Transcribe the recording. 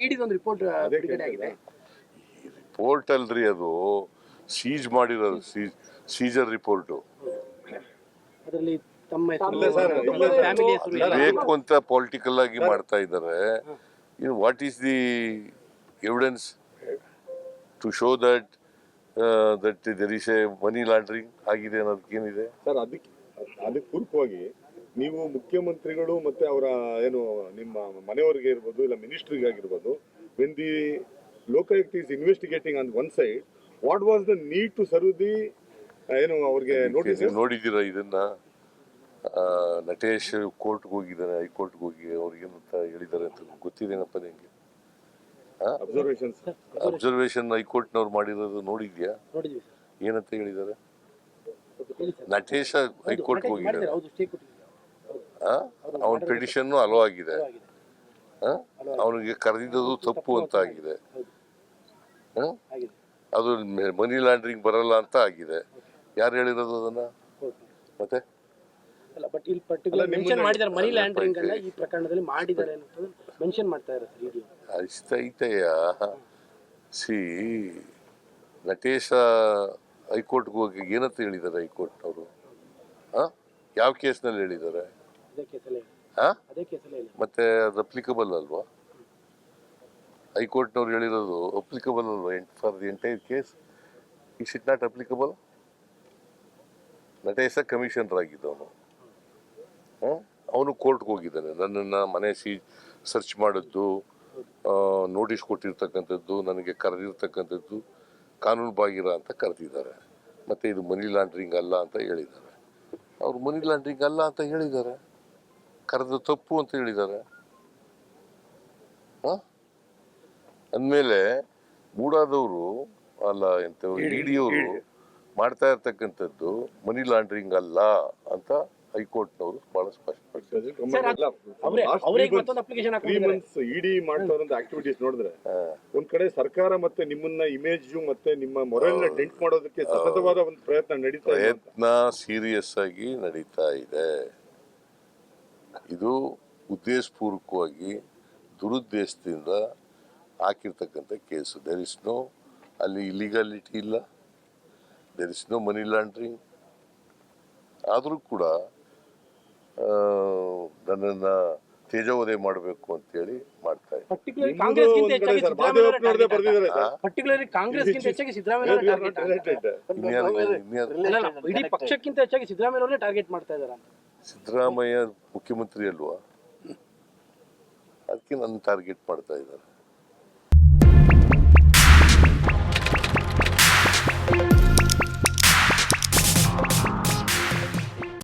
ಇಡಿದೊಂದು report ಬಿಡುಗಡೆ ಆಗಿದೆ. Report ಅಲ್ರಿ ಅದು. ಸೀಜ್ ಮಾಡಿರೋದು ಸೀಜ್ ಸೀಜರ್ ರಿಪೋರ್ಟು ಅದರಲ್ಲಿ ತಮ್ಮ ಬೇಕು ಅಂತ ಪೊಲಿಟಿಕಲ್ ಆಗಿ ಮಾಡ್ತಾ ಇದ್ದಾರೆ in what is the evidence to show that that there is a money laundering ಆಗಿದೆ ಅನ್ನೋದಕ್ಕೇನಿದೆ ಸರ್ ಅದಕ್ಕೆ ಅದಕ್ಕೆ ಪೂರಕವಾಗಿ ನೀವು ಮುಖ್ಯಮಂತ್ರಿಗಳು ಮತ್ತೆ ಅವರ ಏನು ನಿಮ್ಮ ಮನೆಯವರಿಗೆ ಇರ್ಬೋದು ಇಲ್ಲ ಮಿನಿಸ್ಟ್ರಿಗೆ ಆಗಿರ್ಬೋದು when the Lokayukta is investigating on one side what was the need to serve the ಏನು ಅವ್ರಿಗೆ ನೋಟಿಸ್ ನೋಡಿದ್ದೀರಾ ಇದನ್ನ? ಆ, ನಟೇಶ್ ಕೋರ್ಟ್ಗೆ ಹೋಗಿದ್ದಾರೆ ಹೈಕೋರ್ಟ್ಗೆ ಹೋಗಿ ಅವ್ರಿಗೇನಂತ ಹೇಳಿದ್ದಾರೆ ಅಂತ ಗೊತ್ತಿದೇನಪ್ಪ ನಿಮಗೆ? ಅಬ್ಸರ್ವೇಷನ್ ಅಬ್ಸರ್ವೇಷನ್ ಹೈಕೋರ್ಟ್ನವ್ರು ಮಾಡಿರೋದು ನೋಡಿದ್ಯಾ? ಏನಂತ ಹೇಳಿದ್ದಾರೆ? ನಟೇಶ ಹೈಕೋರ್ಟ್ ಹೋಗಿದ್ದಾರೆ. ಅವನ ಪಿಟಿಷನ್ ಅಲೋ ಆಗಿದೆ ಅವನಿಗೆ ಕರೆದಿದ್ದು ತಪ್ಪು ಅಂತ ಆಗಿದೆ. ಅದು ಮನಿ ಲಾಂಡ್ರಿಂಗ್ ಬರಲ್ಲ ಅಂತ ಆಗಿದೆ. ಯಾರು ಹೇಳಿರೋದು ಅದನ್ನ? ಮತ್ತೆ? ಅಲ್ಲ ಬಟ್ ಇಲ್ಲಿ ಪರ್ಟಿಕ್ಯುಲರ್ ಮೆನ್ಷನ್ ನಿಮ್ಮನ್ನ- ಮಾಡಿದ್ದಾರೆ ಮನಿ ಅಲ್ಲ, ಅಲ್ಲ ಈ ಪ್ರಕರಣದಲ್ಲಿ ಮಾಡಿದ್ದಾರೆ ಅನ್ನೋದು ಮೆನ್ಷನ್ ಮಾಡ್ತಾ ಇದ್ದಾರೆ ಸರ್ ಇಡಿ ಅಷ್ಟೈತೆಯ ಸಿ ನಟೇಶ ಹೈಕೋರ್ಟ್ಗೆ ಹೋಗಿ ಏನಂತ ಹೇಳಿದ್ದಾರೆ ಹೈಕೋರ್ಟ್ನವರು ಆ ಯಾವ ಕೇಸ್ನಲ್ಲಿ ಹೇಳಿದ್ದಾರೆ? ಕೇಸಲ್ಲೇ ಮತ್ತೆ ಅದು ಅಪ್ಲಿಕಬಲ್ ಅಲ್ವಾ? ಹೈಕೋರ್ಟ್ನವ್ರು ಹೇಳಿರೋದು ಅಪ್ಲಿಕಬಲ್ ಅಲ್ವಾ? For the entire case is it not applicable Natesha commissioner ಆಗಿದ್ದವನು. ಅವನು ಕೋರ್ಟ್ಗೆ ಹೋಗಿದ್ದಾನೆ. ನನ್ನನ್ನು ಮನೆ ಸಿ ಸರ್ಚ್ ಮಾಡಿದ್ದು ನೋಟಿಸ್ ಕೊಟ್ಟಿರ್ತಕ್ಕಂಥದ್ದು ನನಗೆ ಕರೆದಿರ್ತಕ್ಕಂಥದ್ದು. ಕಾನೂನು ಬಾಗಿರ ಅಂತ ಕರೆದಿದ್ದಾರೆ. ಮತ್ತು ಇದು ಮನಿ ಲಾಂಡ್ರಿಂಗ್ ಅಲ್ಲ ಅಂತ ಹೇಳಿದ್ದಾರೆ. ಅವರು ಮನಿ ಲಾಂಡ್ರಿಂಗ್ ಅಲ್ಲ ಅಂತ ಹೇಳಿದ್ದಾರೆ. ಕರೆದು ತಪ್ಪು ಅಂತ ಹೇಳಿದ್ದಾರೆ. ಅಂದಮೇಲೆ ಗೂಡಾದವರು ಮೂಡಾದವರು ಅಲ್ಲ ಎಂತ ಇಡಿಯವರು ಮಾಡ್ತಾ ಇರ್ತಕ್ಕಂಥದ್ದು ಮನಿ ಲಾಂಡ್ರಿಂಗ್ ಅಲ್ಲ ಅಂತ ಹೈಕೋರ್ಟ್ನವರು ಬಹಳ ಸ್ಪಷ್ಟಪಡಿಸಿದ್ರೆ ಅವರೇ ಅವರೇ ಮತ್ತೊಂದು ಅಪ್ಲಿಕೇಶನ್ ತ್ರೀ ಇಡಿ ಮಾಡ್ತಾ ಆಕ್ಟಿವಿಟೀಸ್ ನೋಡಿದ್ರೆ ಒಂದ್ ಕಡೆ ಸರ್ಕಾರ ಮತ್ತೆ ನಿಮ್ಮನ್ನ ಇಮೇಜ್ ಮತ್ತೆ ನಿಮ್ಮ ಮೊರಲ್ ಡೆಂಟ್ ಮಾಡೋದಕ್ಕೆ ಸತತವಾದ ಒಂದು ಪ್ರಯತ್ನ ನಡೀತಾ ಇದೆ ಅಂತ. ಪ್ರಯತ್ನ ಸೀರಿಯಸ್ ಆಗಿ ನಡೀತಾ ಇದೆ. ಇದು ಉದ್ದೇಶಪೂರ್ವಕವಾಗಿ ದುರುದ್ದೇಶದಿಂದ ಹಾಕಿರ್ತಕ್ಕಂಥ ಕೇಸು. ದೇರ್ ಇಸ್ ನೋ ಅಲ್ಲಿ ಇಲಿಗಾಲಿಟಿ ಇಲ್ಲ. There is no money laundering ಆದರೂ ಕೂಡ ನನ್ನನ್ನು ತೇಜೋವಧೆ ಮಾಡಬೇಕು ಅಂತೇಳಿ ಇದ್ದಾರೆ. ಮಾಡ್ತಾ ಇದ್ದಾರೆ ಸಿದ್ದರಾಮಯ್ಯ ಮುಖ್ಯಮಂತ್ರಿ ಅಲ್ವಾ? ಅದಕ್ಕೆ ನನ್ನ ಟಾರ್ಗೆಟ್ ಮಾಡ್ತಾ ಇದ್ದಾರೆ.